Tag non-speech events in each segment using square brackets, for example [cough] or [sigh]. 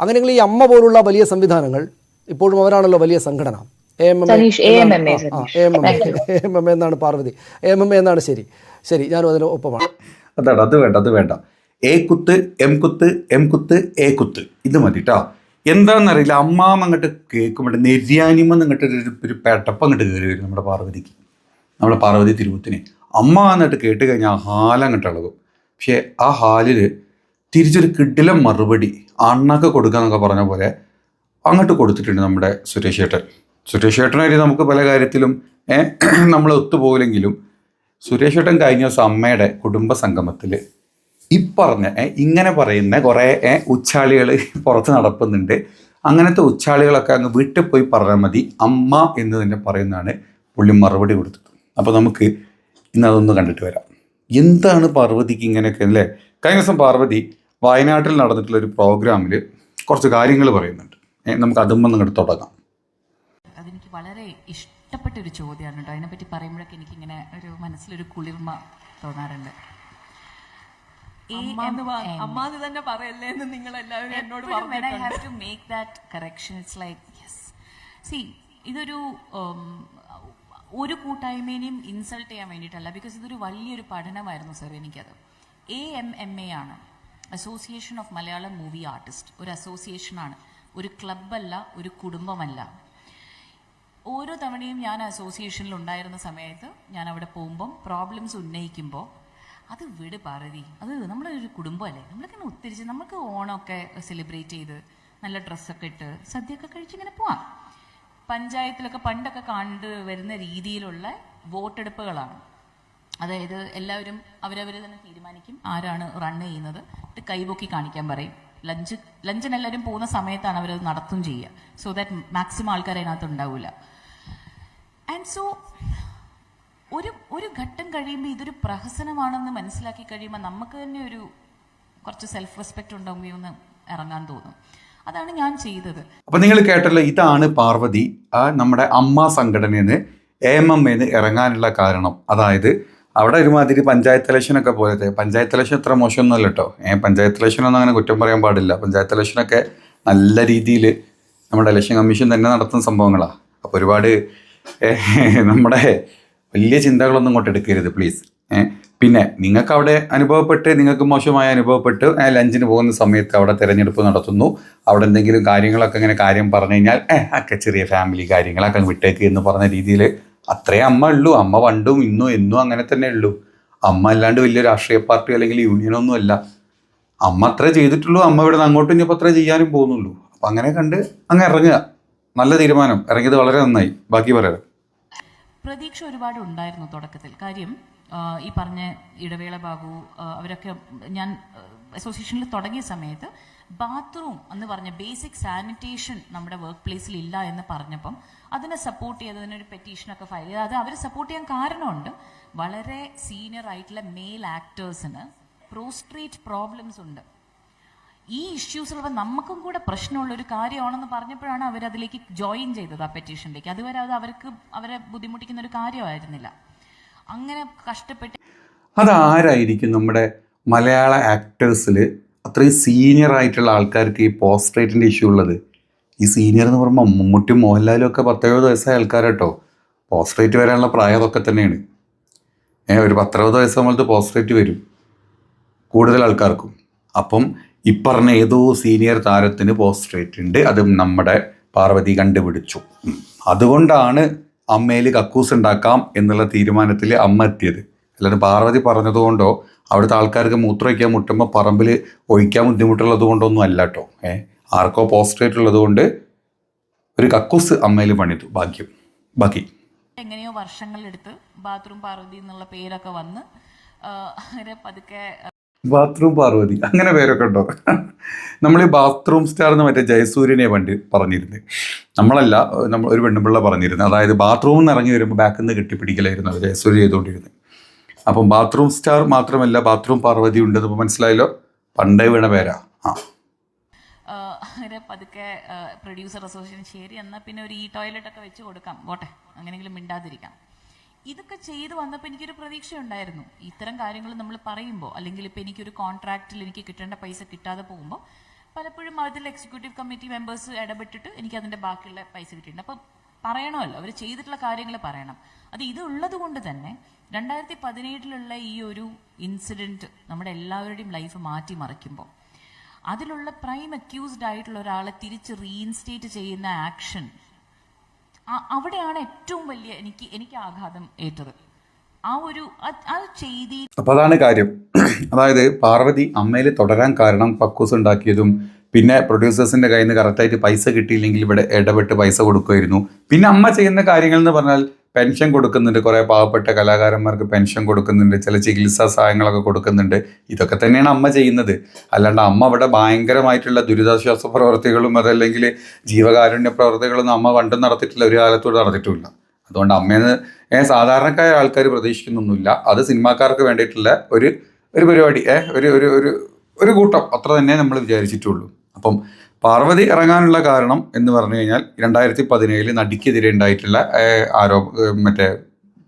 അങ്ങനെയെങ്കിൽ ഈ അമ്മ പോലുള്ള വലിയ സംവിധാനങ്ങൾ ഇപ്പോഴും അവരാണല്ലോ വലിയ സംഘടന. എ എം എം എന്നാണ് Parvathy. A M M A എന്നാണ് ശരി. ശരി ഞാനും അതിന് ഒപ്പമാണ്. അതാണ് അത് വേണ്ട അത് വേണ്ട. എ കുത്ത് എം കുത്ത് എം കുത്ത് എ കുത്ത്. ഇത് മതി കേട്ടോ എന്താണെന്നറിയില്ല അമ്മാമ അങ്ങോട്ട് കേൾക്കുമ്പോൾ നെര്യാനിമെന്ന് അങ്ങോട്ട് ഒരു ഒരു പെട്ടപ്പം അങ്ങോട്ട് കയറി വരും നമ്മുടെ പാർവതിക്ക്. നമ്മുടെ പാർവതി തിരുവത്തിന് അമ്മ എന്നിട്ട് കേട്ട് കഴിഞ്ഞാൽ ആ ഹാലങ്ങോട്ട് ഇളകും പക്ഷേ ആ ഹാലിൽ തിരിച്ചൊരു കിഡിലെ മറുപടി അണ്ണൊക്കെ കൊടുക്കുക എന്നൊക്കെ പറഞ്ഞ പോലെ അങ്ങോട്ട് കൊടുത്തിട്ടുണ്ട് നമ്മുടെ സുരേഷ് ഏട്ടൻ. സുരേഷ് ഏട്ടനായിട്ട് നമുക്ക് പല കാര്യത്തിലും [clears throat] നമ്മൾ ഒത്തുപോകില്ലെങ്കിലും സുരേഷ് ഏട്ടൻ കഴിഞ്ഞ ദിവസം അമ്മയുടെ കുടുംബ സംഗമത്തിൽ ഈ പറഞ്ഞ ഇങ്ങനെ പറയുന്ന കുറേ ഉച്ചാളികൾ പുറത്ത് നടക്കുന്നുണ്ട് അങ്ങനത്തെ ഉച്ചാളികളൊക്കെ അങ്ങ് വീട്ടിൽ പോയി പറഞ്ഞാൽ മതി അമ്മ എന്ന് തന്നെ പറയുന്നതാണ് പുള്ളി മറുപടി കൊടുത്തത്. അപ്പോൾ നമുക്ക് ഇന്ന് അതൊന്ന് കണ്ടിട്ട് വരാം. എന്താണ് പാർവതിക്ക് ഇങ്ങനെയൊക്കെ അല്ലേ? കഴിഞ്ഞ ദിവസം പാർവതി വയനാട്ടിൽ നടന്നിട്ടുള്ള ഒരു പ്രോഗ്രാമിൽ കുറച്ച് കാര്യങ്ങൾ പറയുന്നുണ്ട്. നമുക്ക് അതുമ്പോൾ നിങ്ങോട്ട് തുടങ്ങാം. അതെനിക്ക് വളരെ ഇഷ്ടപ്പെട്ട ഒരു ചോദ്യമാണ് കേട്ടോ. അതിനെപ്പറ്റി പറയുമ്പോഴൊക്കെ എനിക്കിങ്ങനെ ഒരു മനസ്സിലൊരു കുളിർമ തോന്നാറുണ്ട്. അമ്മാന്ന് തന്നെ പറയല്ലേ എന്ന് നിങ്ങൾ എല്ലാവരും എന്നോട് ഇതൊരു ഒരു കൂട്ടായ്മേനെയും ഇൻസൾട്ട് ചെയ്യാൻ വേണ്ടിയിട്ടല്ല ബിക്കോസ് ഇതൊരു വലിയൊരു പഠനമായിരുന്നു സർ എനിക്കത്. എ എം എം എ ആണ്. Association of Malayalam movie artiste ഒരു അസോസിയേഷനാണ് ഒരു ക്ലബ്ബല്ല ഒരു കുടുംബമല്ല. ഓരോ തവണയും ഞാൻ അസോസിയേഷനിൽ ഉണ്ടായിരുന്ന സമയത്ത് ഞാൻ അവിടെ പോകുമ്പം പ്രോബ്ലംസ് ഉന്നയിക്കുമ്പോൾ അത് വിട് പാർവതി. അത് നമ്മുടെ ഒരു കുടുംബമല്ലേ. നമ്മളൊക്കെ ഇങ്ങനെ ഒത്തിരിച്ച് നമുക്ക് ഓണമൊക്കെ സെലിബ്രേറ്റ് ചെയ്ത് നല്ല ഡ്രസ്സൊക്കെ ഇട്ട് സദ്യയൊക്കെ കഴിച്ച് ഇങ്ങനെ പോവാം. പഞ്ചായത്തിലൊക്കെ പണ്ടൊക്കെ കണ്ടു വരുന്ന രീതിയിലുള്ള വോട്ടെടുപ്പുകളാണ്. അതായത് എല്ലാവരും അവരവർ തന്നെ തീരുമാനിക്കും ആരാണ് റൺ ചെയ്യുന്നത്. എന്നിട്ട് കൈപൊക്കി കാണിക്കാൻ പറയും. ലഞ്ച് ലഞ്ചിന് എല്ലാവരും പോകുന്ന സമയത്താണ് അവരത് നടത്തും ചെയ്യുക. സോ ദാറ്റ് മാക്സിമം ആൾക്കാർ അതിനകത്ത് ഉണ്ടാവില്ല ആൻഡ് സോ ഒരു ഒരു ഘട്ടം കഴിയുമ്പോൾ ഇതൊരു പ്രഹസനമാണെന്ന് മനസ്സിലാക്കി കഴിയുമ്പോൾ നമുക്ക് തന്നെ ഒരു കുറച്ച് സെൽഫ് റെസ്പെക്റ്റ് ഉണ്ടാവുകയോ ഒന്ന് ഇറങ്ങാൻ തോന്നും. അതാണ് ഞാൻ ചെയ്തത്. അപ്പൊ നിങ്ങൾ കേട്ടല്ലോ ഇതാണ് പാർവതി നമ്മുടെ അമ്മ സംഘടനയിൽ നിന്ന് എം എം എന്ന് ഇറങ്ങാനുള്ള കാരണം. അതായത് അവിടെ ഒരുമാതിരി പഞ്ചായത്ത് ഇലക്ഷനൊക്കെ പോലത്തെ പഞ്ചായത്ത് ഇലക്ഷൻ ഇത്ര മോശമൊന്നുമല്ല കേട്ടോ ഏ പഞ്ചായത്ത് ഇലക്ഷനൊന്നും അങ്ങനെ കുറ്റം പറയാൻ പാടില്ല. പഞ്ചായത്ത് ഇലക്ഷനൊക്കെ നല്ല രീതിയിൽ നമ്മുടെ ഇലക്ഷൻ കമ്മീഷൻ തന്നെ നടത്തുന്ന സംഭവങ്ങളാണ് അപ്പോൾ ഒരുപാട് നമ്മുടെ വലിയ ചിന്തകളൊന്നും ഇങ്ങോട്ട് എടുക്കരുത് പ്ലീസ് പിന്നെ നിങ്ങൾക്ക് അവിടെ അനുഭവപ്പെട്ട് നിങ്ങൾക്ക് മോശമായി അനുഭവപ്പെട്ട് ലഞ്ചിന് പോകുന്ന സമയത്ത് അവിടെ തിരഞ്ഞെടുപ്പ് നടത്തുന്നു. അവിടെ എന്തെങ്കിലും കാര്യങ്ങളൊക്കെ ഇങ്ങനെ കാര്യം പറഞ്ഞു കഴിഞ്ഞാൽ ഏഹ് ഒക്കെ ചെറിയ ഫാമിലി കാര്യങ്ങളൊക്കെ വിട്ടേക്ക് എന്ന് പറഞ്ഞ രീതിയിൽ അത്രേ അമ്മ ഉള്ളൂ. അമ്മ പണ്ടും ഇന്നും എന്നും അങ്ങനെ തന്നെ ഉള്ളൂ. അമ്മ അല്ലാണ്ട് വലിയ രാഷ്ട്രീയ പാർട്ടി അല്ലെങ്കിൽ യൂണിയനൊന്നും അല്ല. അമ്മ അത്രേ ചെയ്തിട്ടുള്ളൂ. അമ്മ ഇവിടെ നിന്ന് അങ്ങോട്ടും ഇനിയിപ്പോൾ അത്രേ ചെയ്യാനും പോകുന്നുള്ളൂ. അപ്പം അങ്ങനെ കണ്ട് അങ്ങ് ഇറങ്ങുക. നല്ല തീരുമാനം. ഇറങ്ങിയത് വളരെ നന്നായി. ബാക്കി പറയാം പ്രതീക്ഷ ഒരുപാട് ഉണ്ടായിരുന്നു തുടക്കത്തിൽ. കാര്യം ഈ പറഞ്ഞ ഇടവേള ബാബു അവരൊക്കെ ഞാൻ അസോസിയേഷനിൽ തുടങ്ങിയ സമയത്ത് ബാത്റൂം എന്ന് പറഞ്ഞ ബേസിക് സാനിറ്റേഷൻ നമ്മുടെ വർക്ക് പ്ലേസിൽ ഇല്ല എന്ന് പറഞ്ഞപ്പം അതിനെ സപ്പോർട്ട് ചെയ്ത് അതിനൊരു പെറ്റീഷനൊക്കെ ഫയൽ ചെയ്ത് അത് അവർ സപ്പോർട്ട് ചെയ്യാൻ കാരണമുണ്ട്. വളരെ സീനിയർ ആയിട്ടുള്ള മെയിൽ ആക്ടേഴ്സിന് പ്രോസ്ട്രേറ്റ് പ്രോബ്ലംസ് ഉണ്ട്. ഈ ഇഷ്യൂസ് ഉള്ളവർ നമുക്കും കൂടെ പ്രശ്നമുള്ള ഒരു കാര്യമാണെന്ന് പറഞ്ഞപ്പോഴാണ് അവർ അതിലേക്ക് ജോയിൻ ചെയ്തത് ആ പെറ്റീഷനിലേക്ക് അതുവരെ അത് അവർക്ക് അവരെ ബുദ്ധിമുട്ടിക്കുന്ന ഒരു കാര്യമായിരുന്നില്ല. അങ്ങനെ കഷ്ടപ്പെട്ട് അതാരായിരിക്കും നമ്മുടെ മലയാള ആക്ടേഴ്സിൽ അത്രയും സീനിയർ ആയിട്ടുള്ള ആൾക്കാർക്ക് ഈ പോസ്ട്രേറ്റിന്റെ ഇഷ്യൂ ഉള്ളത്. ഈ സീനിയർ എന്ന് പറയുമ്പോൾ മമ്മൂട്ടിയും മോഹൻലാലും ഒക്കെ പത്തെഴുപത് വയസ്സായ ആൾക്കാരട്ടോ. പോസ്ട്രേറ്റ് വരാനുള്ള പ്രായം അതൊക്കെ തന്നെയാണ്. ഏഹ് ഒരു പത്തറുപത് വയസ്സ് നമ്മളത് പോസ്ട്രേറ്റ് വരും. കൂടുതൽ ആൾക്കാർക്കും. അപ്പം ഇപ്പറഞ്ഞ ഏതോ സീനിയർ താരത്തിന് പോസ്ട്രേറ്റ് ഉണ്ട്. അതും നമ്മുടെ പാർവതി കണ്ടുപിടിച്ചു. അതുകൊണ്ടാണ് അമ്മയിൽ കക്കൂസ് ഉണ്ടാക്കാം എന്നുള്ള തീരുമാനത്തിൽ അമ്മ എത്തിയത്. അല്ലാണ്ട് പാർവതി പറഞ്ഞതുകൊണ്ടോ അവിടുത്തെ ആൾക്കാർക്ക് മൂത്രമൊഴിക്കാൻ മുട്ടുമ്പോൾ പറമ്പിൽ ഒഴിക്കാൻ ബുദ്ധിമുട്ടുള്ളത് കൊണ്ടൊന്നും അല്ല കേട്ടോ ഏ? ആർക്കോ പോസ്ട്രേറ്റ് ഉള്ളത് കൊണ്ട് ഒരു കക്കൂസ് അമ്മയിൽ പണിതു. ഭാഗ്യം. ബാക്കി. എങ്ങനെയോ വർഷങ്ങളെടുത്ത് ബാത്റൂം പാർവതി എന്നുള്ള പേരൊക്കെ വന്ന് അങ്ങനെ പതുക്കെ ബാത്റൂം പാർവതി. അങ്ങനെ പേരൊക്കെ ഉണ്ടോ? നമ്മൾ ഈ ബാത്റൂം സ്റ്റാർ എന്ന് മറ്റേ ജയസൂര്യനെ പണ്ട് പറഞ്ഞിരുന്നത് നമ്മളല്ല നമ്മൾ ഒരു പെണ്ണുപിള്ള പറഞ്ഞിരുന്നത് അതായത് ബാത്റൂമിൽ നിന്ന് ഇറങ്ങി വരുമ്പോൾ ബാക്കിൽ നിന്ന് കെട്ടിപ്പിടിക്കലായിരുന്നു അത് ജയസൂര്യ ചെയ്തുകൊണ്ടിരുന്നത് അപ്പം ബാത്റൂം സ്റ്റാർ മാത്രമല്ല ബാത്റൂം പാർവതി ഉണ്ട് അപ്പം മനസ്സിലായല്ലോ. പണ്ടേ വീണ പേരാ. ആ. അങ്ങനെ പതുക്കെ പ്രൊഡ്യൂസർ അസോസിയേഷൻ ശരി എന്നാൽ പിന്നെ ഒരു ഈ ടോയ്ലറ്റ് ഒക്കെ വെച്ച് കൊടുക്കാം. പോട്ടെ അങ്ങനെയെങ്കിലും മിണ്ടാതിരിക്കാം. ഇതൊക്കെ ചെയ്തു വന്നപ്പോൾ എനിക്കൊരു പ്രതീക്ഷ ഉണ്ടായിരുന്നു ഇത്തരം കാര്യങ്ങൾ നമ്മൾ പറയുമ്പോൾ അല്ലെങ്കിൽ ഇപ്പോൾ എനിക്കൊരു കോൺട്രാക്റ്റിൽ എനിക്ക് കിട്ടേണ്ട പൈസ കിട്ടാതെ പോകുമ്പോൾ പലപ്പോഴും അതിൽ എക്സിക്യൂട്ടീവ് കമ്മിറ്റി മെമ്പേഴ്സ് ഇടപെട്ടിട്ട് എനിക്ക് അതിന്റെ ബാക്കിയുള്ള പൈസ കിട്ടിയിട്ടുണ്ട്. അപ്പം പറയണമല്ലോ. അവർ ചെയ്തിട്ടുള്ള കാര്യങ്ങൾ പറയണം. അത് ഇത് ഉള്ളത് കൊണ്ട് തന്നെ രണ്ടായിരത്തി പതിനേഴിലുള്ള ഈ ഒരു ഇൻസിഡന്റ് നമ്മുടെ എല്ലാവരുടെയും ലൈഫ് മാറ്റി മറിക്കുമ്പോൾ അതിലുള്ള പ്രൈം അക്യൂസ്ഡ് ആയിട്ടുള്ള ഒരാളെ തിരിച്ച് റീഇൻസ്റ്റേറ്റ് ചെയ്യുന്ന ആക്ഷൻ അവിടെയാണ് ഏറ്റവും വലിയ എനിക്ക് എനിക്ക് ആഘാതം ഏറ്റത്. ആ ഒരു അത് ചെയ്തി അപ്പോൾ അതാണ് കാര്യം. അതായത് പാർവതി അമ്മയിൽ തുടരാൻ കാരണം കക്കൂസ് ഉണ്ടാക്കിയതും പിന്നെ പ്രൊഡ്യൂസേഴ്സിന്റെ കയ്യിൽ നിന്ന് കറക്റ്റായിട്ട് പൈസ കിട്ടിയില്ലെങ്കിൽ ഇവിടെ ഇടപെട്ട് പൈസ കൊടുക്കുമായിരുന്നു. പിന്നെ അമ്മ ചെയ്യുന്ന കാര്യങ്ങൾ എന്ന് പറഞ്ഞാൽ പെൻഷൻ കൊടുക്കുന്നുണ്ട്. കുറേ പാവപ്പെട്ട കലാകാരന്മാർക്ക് പെൻഷൻ കൊടുക്കുന്നുണ്ട്. ചില ചികിത്സാ സഹായങ്ങളൊക്കെ കൊടുക്കുന്നുണ്ട്. ഇതൊക്കെ തന്നെയാണ് അമ്മ ചെയ്യുന്നത്. അല്ലാണ്ട് അമ്മ അവിടെ ഭയങ്കരമായിട്ടുള്ള ദുരിതാശ്വാസ പ്രവർത്തികളും അതല്ലെങ്കിൽ ജീവകാരുണ്യ പ്രവർത്തികളൊന്നും അമ്മ പണ്ടും നടത്തിയിട്ടില്ല. ഒരു കാലത്തോട് നടത്തിയിട്ടുമില്ല അതുകൊണ്ട് അമ്മയെന്ന് ഏ, സാധാരണക്കാരായ ആൾക്കാർ പ്രതീക്ഷിക്കുന്നൊന്നുമില്ല. അത് സിനിമാക്കാർക്ക് വേണ്ടിയിട്ടുള്ള ഒരു ഒരു പരിപാടി. ഏഹ് ഒരു ഒരു ഒരു കൂട്ടം. അത്ര തന്നെ നമ്മൾ വിചാരിച്ചിട്ടുള്ളൂ. അപ്പം പാർവതി ഇറങ്ങാനുള്ള കാരണം എന്ന് പറഞ്ഞു കഴിഞ്ഞാൽ രണ്ടായിരത്തി പതിനേഴിൽ നടിക്കെതിരെ ഉണ്ടായിട്ടുള്ള ആരോപ മറ്റേ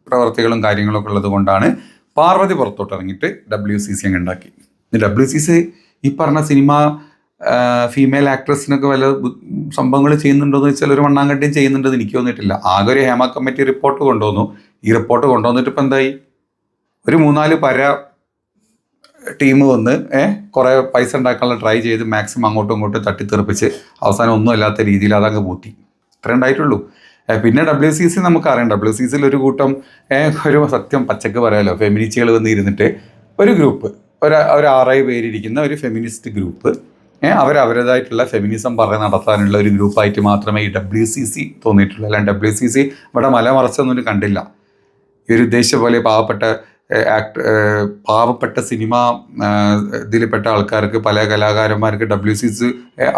പ്രവർത്തികളും കാര്യങ്ങളൊക്കെ ഉള്ളത് കൊണ്ടാണ് പാർവതി പുറത്തോട്ട് ഇറങ്ങിയിട്ട് ഡബ്ല്യു സി സി അങ്ങ് ഉണ്ടാക്കി. ഡബ്ല്യു സി സി ഈ പറഞ്ഞ സിനിമ ഫീമെയിൽ ആക്ട്രസിനൊക്കെ വല്ല സംഭവങ്ങൾ ചെയ്യുന്നുണ്ടോ എന്ന് വെച്ചാൽ ഒരു മണ്ണാങ്കട്ടിയും ചെയ്യുന്നുണ്ടെന്ന് എനിക്ക് തോന്നിയിട്ടില്ല. ആകെ ഒരു ഹേമ കമ്മിറ്റി റിപ്പോർട്ട് കൊണ്ടുവന്നു. ഈ റിപ്പോർട്ട് കൊണ്ടുവന്നിട്ട് ഇപ്പം എന്തായി? ഒരു മൂന്നാൽ പര ടീം വന്ന് കുറേ പൈസ ഉണ്ടാക്കാനുള്ള ട്രൈ ചെയ്ത് മാക്സിമം അങ്ങോട്ടും ഇങ്ങോട്ടും തട്ടിത്തെറിപ്പിച്ച് അവസാനം ഒന്നും അല്ലാത്ത രീതിയിൽ അതങ്ങ് പൂത്തി. അത്രേ ഉണ്ടായിട്ടുള്ളൂ. പിന്നെ ഡബ്ല്യു സി സി നമുക്കറിയാം. ഡബ്ല്യു സി സിയിൽ ഒരു കൂട്ടം ഒരു സത്യം പച്ചക്ക് പറയാലോ. ഫെമിനിസ്റ്റുകൾ വന്ന് ഇരുന്നിട്ട് ഒരു ഗ്രൂപ്പ് ഒരു ഒരു ആറായി പേരിരിക്കുന്ന ഒരു ഫെമിനിസ്റ്റ് ഗ്രൂപ്പ് അവർ അവരുടേതായിട്ടുള്ള ഫെമിനിസം പറഞ്ഞ് നടത്താനുള്ള ഒരു ഗ്രൂപ്പായിട്ട് മാത്രമേ ഈ ഡബ്ല്യു സി സി തോന്നിയിട്ടുള്ളൂ. അല്ലാണ്ട് ഡബ്ല്യു സി സി ഇവിടെ മലമറച്ചൊന്നും കണ്ടില്ല. ഈ ഒരു ഉദ്ദേശിച്ച പോലെ പാവപ്പെട്ട ആക്ട് പാവപ്പെട്ട സിനിമ ഇതിൽപ്പെട്ട ആൾക്കാർക്ക് പല കലാകാരന്മാർക്ക് ഡബ്ല്യു സി സി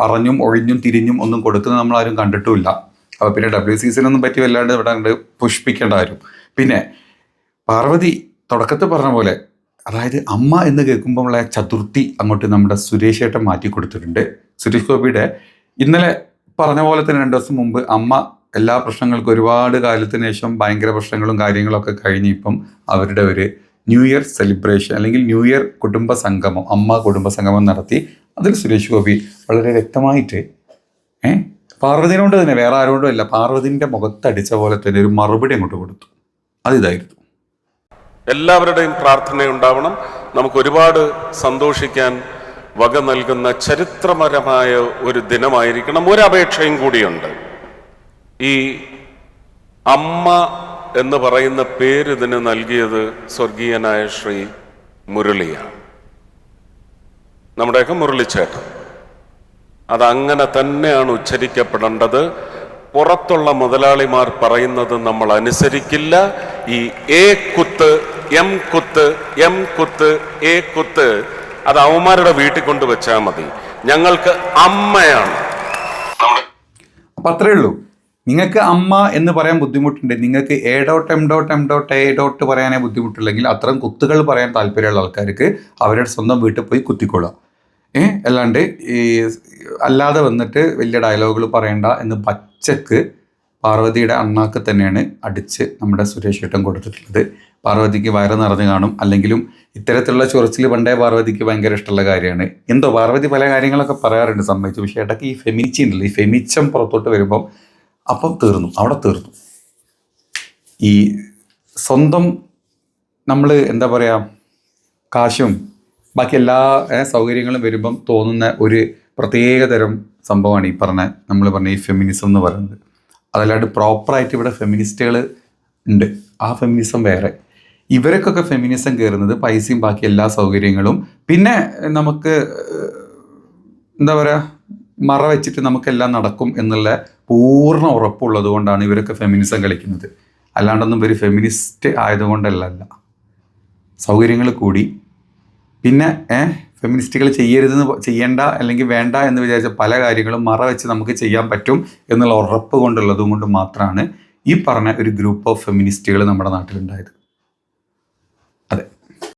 അറിഞ്ഞും ഒഴിഞ്ഞും തിരിഞ്ഞും ഒന്നും കൊടുക്കുന്നത് നമ്മൾ ആരും കണ്ടിട്ടുമില്ല. അപ്പോൾ പിന്നെ ഡബ്ല്യു സിനൊന്നും പറ്റി വല്ലാണ്ട് ഇവിടെ കണ്ട് പുഷ്പിക്കേണ്ട ആരും പിന്നെ പാർവതി തുടക്കത്തിൽ പറഞ്ഞ പോലെ അതായത് അമ്മ എന്ന് കേൾക്കുമ്പോഴുള്ള ചതുർത്ഥി അങ്ങോട്ട് നമ്മുടെ സുരേഷ് ഏട്ടൻ മാറ്റി കൊടുത്തിട്ടുണ്ട്. സുരേഷ് ഗോപിയുടെ ഇന്നലെ പറഞ്ഞ പോലെ തന്നെ രണ്ട് ദിവസം മുമ്പ് അമ്മ എല്ലാ പ്രശ്നങ്ങൾക്കും ഒരുപാട് കാലത്തിന് ശേഷം ഭയങ്കര പ്രശ്നങ്ങളും കാര്യങ്ങളൊക്കെ കഴിഞ്ഞ് ഇപ്പം അവരുടെ ഒരു ന്യൂ ഇയർ സെലിബ്രേഷൻ അല്ലെങ്കിൽ ന്യൂ ഇയർ കുടുംബ സംഗമം അമ്മ കുടുംബ സംഗമം നടത്തി അതിൽ സുരേഷ് ഗോപി വളരെ വ്യക്തമായിട്ട് ഏ? പാർവതിനോട് തന്നെ വേറെ ആരോടും അല്ല പാർവതിന്റെ മുഖത്തടിച്ച പോലെ തന്നെ ഒരു മറുപടി അങ്ങോട്ട് കൊടുത്തു. അതിതായിരുന്നു എല്ലാവരുടെയും പ്രാർത്ഥന ഉണ്ടാവണം. നമുക്ക് ഒരുപാട് സന്തോഷിക്കാൻ വക നൽകുന്ന ചരിത്രപരമായ ഒരു ദിനമായിരിക്കണം. ഒരു അപേക്ഷയും കൂടിയുണ്ട്. ഈ അമ്മ എന്ന് പറയുന്ന പേര് ഇതിന് നൽകിയത് സ്വർഗീയനായ ശ്രീ മുരളിയാണ്. നമ്മുടെയൊക്കെ മുരളിച്ചേട്ടൻ. അതങ്ങനെ തന്നെയാണ് ഉച്ചരിക്കപ്പെടേണ്ടത്. പുറത്തുള്ള മുതലാളിമാർ പറയുന്നത് നമ്മൾ അനുസരിക്കില്ല. ഈ എ കുത്ത് എം കുത്ത് എം കുത്ത് എ കുത്ത് അത് അവന്മാരുടെ വീട്ടിൽ കൊണ്ട് വെച്ചാൽ മതി. ഞങ്ങൾക്ക് അമ്മയാണ്. അപ്പൊ അത്രേ ഉള്ളൂ. നിങ്ങൾക്ക് അമ്മ എന്ന് പറയാൻ ബുദ്ധിമുട്ടുണ്ട്. നിങ്ങൾക്ക് A dot M dot M dot A dot പറയാനേ ബുദ്ധിമുട്ടില്ലെങ്കിൽ അത്തരം കുത്തുകൾ പറയാൻ താല്പര്യമുള്ള ആൾക്കാർക്ക് അവരുടെ സ്വന്തം വീട്ടിൽ പോയി കുത്തിക്കൊള്ളുക. ഏ? അല്ലാണ്ട് ഈ അല്ലാതെ വന്നിട്ട് വലിയ ഡയലോഗുകൾ പറയണ്ട എന്ന് പച്ചക്ക് പാർവതിയുടെ അണ്ണാക്ക് തന്നെയാണ് അടിച്ച് നമ്മുടെ സുരേഷ് ഏട്ടൻ കൊടുത്തിട്ടുള്ളത്. പാർവതിക്ക് വയറ് നിറഞ്ഞു കാണും. അല്ലെങ്കിലും ഇത്തരത്തിലുള്ള ചൊറിച്ചിൽ പണ്ടേ പാർവതിക്ക് ഭയങ്കര ഇഷ്ടമുള്ള കാര്യമാണ്. എന്തോ പാർവതി പല കാര്യങ്ങളൊക്കെ പറയാറുണ്ട് സമ്മതിച്ചു. പക്ഷേ ഏട്ടക്ക് ഈ ഫെമിനിച്ചി ഈ ഫെമിച്ചം പുറത്തോട്ട് വരുമ്പം അപ്പം തീർന്നു. അവിടെ തീർന്നു. ഈ സ്വന്തം നമ്മൾ എന്താ പറയുക കാശും ബാക്കി എല്ലാ സൗകര്യങ്ങളും വരുമ്പം തോന്നുന്ന ഒരു പ്രത്യേക തരം സംഭവമാണ് ഈ പറഞ്ഞ നമ്മൾ പറഞ്ഞ ഈ ഫെമിനിസം എന്ന് പറയുന്നത്. അതല്ലാണ്ട് പ്രോപ്പറായിട്ട് ഇവിടെ ഫെമിനിസ്റ്റുകൾ ഉണ്ട്. ആ ഫെമിനിസം വേറെ. ഇവർക്കൊക്കെ ഫെമിനിസം കയറുന്നത് പൈസയും ബാക്കി എല്ലാ സൗകര്യങ്ങളും. പിന്നെ നമുക്ക് എന്താ പറയുക മറ വെച്ചിട്ട് നമുക്കെല്ലാം നടക്കും എന്നുള്ള പൂർണ ഉറപ്പുള്ളത് കൊണ്ടാണ് ഇവരൊക്കെ ഫെമിനിസം കളിക്കുന്നത്. അല്ലാണ്ടൊന്നും ഇവർ ഫെമിനിസ്റ്റ് ആയതുകൊണ്ടല്ല സൗകര്യങ്ങൾ കൂടി. പിന്നെ ഏഹ് ഫെമിനിസ്റ്റുകൾ ചെയ്യരുതെന്ന് ചെയ്യേണ്ട അല്ലെങ്കിൽ വേണ്ട എന്ന് വിചാരിച്ച പല കാര്യങ്ങളും മറ വെച്ച് നമുക്ക് ചെയ്യാൻ പറ്റും എന്നുള്ള ഉറപ്പ് കൊണ്ടുള്ളത് കൊണ്ട് മാത്രമാണ് ഈ പറഞ്ഞ ഒരു ഗ്രൂപ്പ് ഓഫ് ഫെമിനിസ്റ്റുകൾ നമ്മുടെ നാട്ടിലുണ്ടായത്.